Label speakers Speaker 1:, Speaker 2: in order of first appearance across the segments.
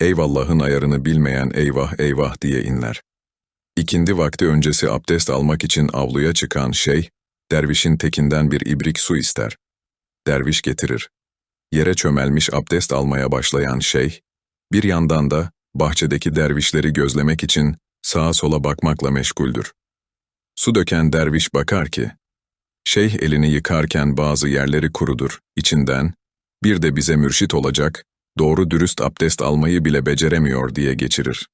Speaker 1: Eyvallah'ın ayarını bilmeyen eyvah eyvah diye inler. İkindi vakti öncesi abdest almak için avluya çıkan şey, dervişin tekinden bir ibrik su ister. Derviş getirir. Yere çömelmiş abdest almaya başlayan şey, bir yandan da bahçedeki dervişleri gözlemek için sağa sola bakmakla meşguldür. Su döken derviş bakar ki, şeyh elini yıkarken bazı yerleri kurudur, içinden, bir de bize mürşit olacak, doğru dürüst abdest almayı bile beceremiyor diye geçirir.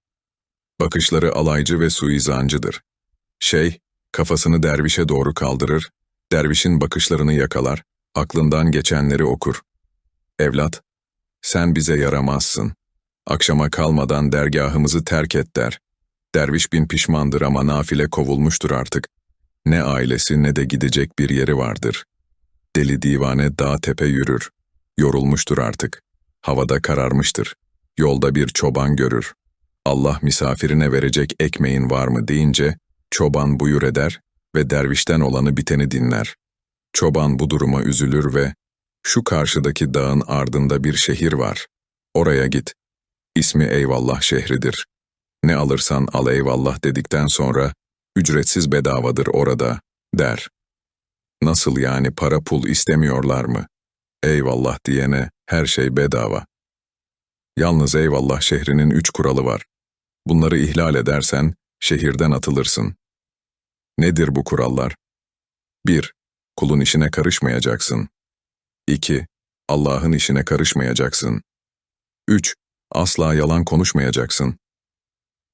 Speaker 1: Bakışları alaycı ve suizancıdır. Şey, kafasını dervişe doğru kaldırır, dervişin bakışlarını yakalar, aklından geçenleri okur. Evlat, sen bize yaramazsın. Akşama kalmadan dergahımızı terk et der. Derviş bin pişmandır ama nafile kovulmuştur artık. Ne ailesi ne de gidecek bir yeri vardır. Deli divane dağ tepe yürür. Yorulmuştur artık. Havada kararmıştır. Yolda bir çoban görür. Allah misafirine verecek ekmeğin var mı deyince, çoban buyur eder ve dervişten olanı biteni dinler. Çoban bu duruma üzülür ve, şu karşıdaki dağın ardında bir şehir var. Oraya git. İsmi Eyvallah şehridir. Ne alırsan al eyvallah dedikten sonra, ücretsiz bedavadır orada, der. Nasıl yani para pul istemiyorlar mı? Eyvallah diyene her şey bedava. Yalnız eyvallah şehrinin üç kuralı var. Bunları ihlal edersen şehirden atılırsın. Nedir bu kurallar? 1. Kulun işine karışmayacaksın. 2. Allah'ın işine karışmayacaksın. 3. Asla yalan konuşmayacaksın.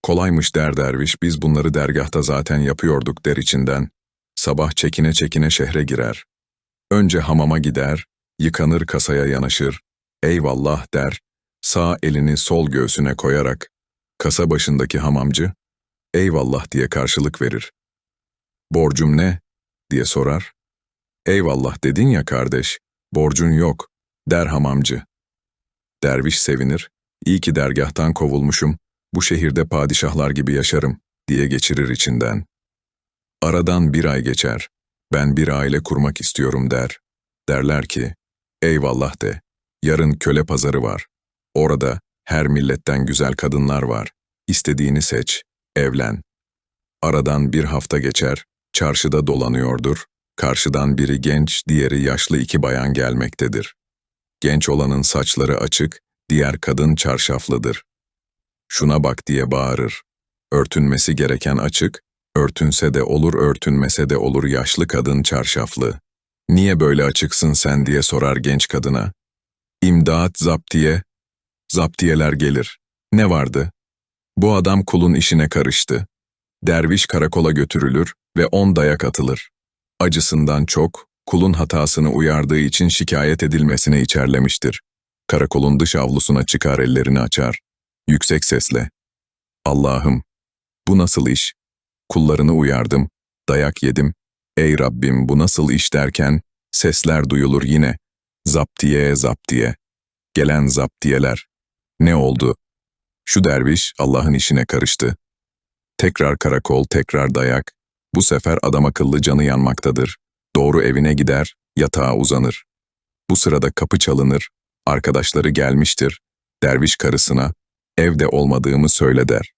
Speaker 1: Kolaymış der derviş, biz bunları dergahta zaten yapıyorduk der içinden. Sabah çekine çekine şehre girer. Önce hamama gider, yıkanır kasaya yanaşır, eyvallah der, sağ elini sol göğsüne koyarak, kasa başındaki hamamcı, eyvallah diye karşılık verir. Borcum ne? diye sorar. Eyvallah dedin ya kardeş, borcun yok, der hamamcı. Derviş sevinir, iyi ki dergahtan kovulmuşum, bu şehirde padişahlar gibi yaşarım, diye geçirir içinden. Aradan bir ay geçer, ben bir aile kurmak istiyorum der. Derler ki, eyvallah de, yarın köle pazarı var. Orada her milletten güzel kadınlar var. İstediğini seç, evlen. Aradan bir hafta geçer, çarşıda dolanıyordur. Karşıdan biri genç, diğeri yaşlı iki bayan gelmektedir. Genç olanın saçları açık, diğer kadın çarşaflıdır. Şuna bak diye bağırır. Örtünmesi gereken açık, örtünse de olur örtünmese de olur yaşlı kadın çarşaflı. Niye böyle açıksın sen diye sorar genç kadına. İmdat zaptiye. Zaptiyeler gelir. Ne vardı? Bu adam kulun işine karıştı. Derviş karakola götürülür ve on dayak atılır. Acısından çok, kulun hatasını uyardığı için şikayet edilmesine içerlemiştir. Karakolun dış avlusuna çıkar ellerini açar. Yüksek sesle. Allah'ım, bu nasıl iş? Kullarını uyardım, dayak yedim. Ey Rabbim bu nasıl iş derken, sesler duyulur yine. Zaptiye zaptiye. Gelen zaptiyeler. Ne oldu? Şu derviş Allah'ın işine karıştı. Tekrar karakol, tekrar dayak. Bu sefer adam akıllı canı yanmaktadır. Doğru evine gider, yatağa uzanır. Bu sırada kapı çalınır, arkadaşları gelmiştir. Derviş karısına, evde olmadığımı söyle der.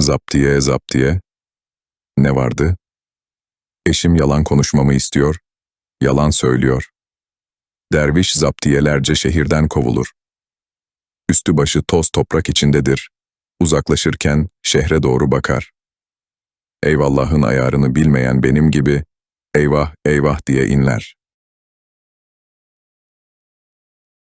Speaker 1: Zaptiye zaptiye. Ne vardı? Eşim yalan konuşmamı istiyor, yalan söylüyor. Derviş zaptiyelerce şehirden kovulur. Üstü başı toz toprak içindedir. Uzaklaşırken şehre doğru bakar. Eyvallah'ın ayarını bilmeyen benim gibi eyvah eyvah diye inler.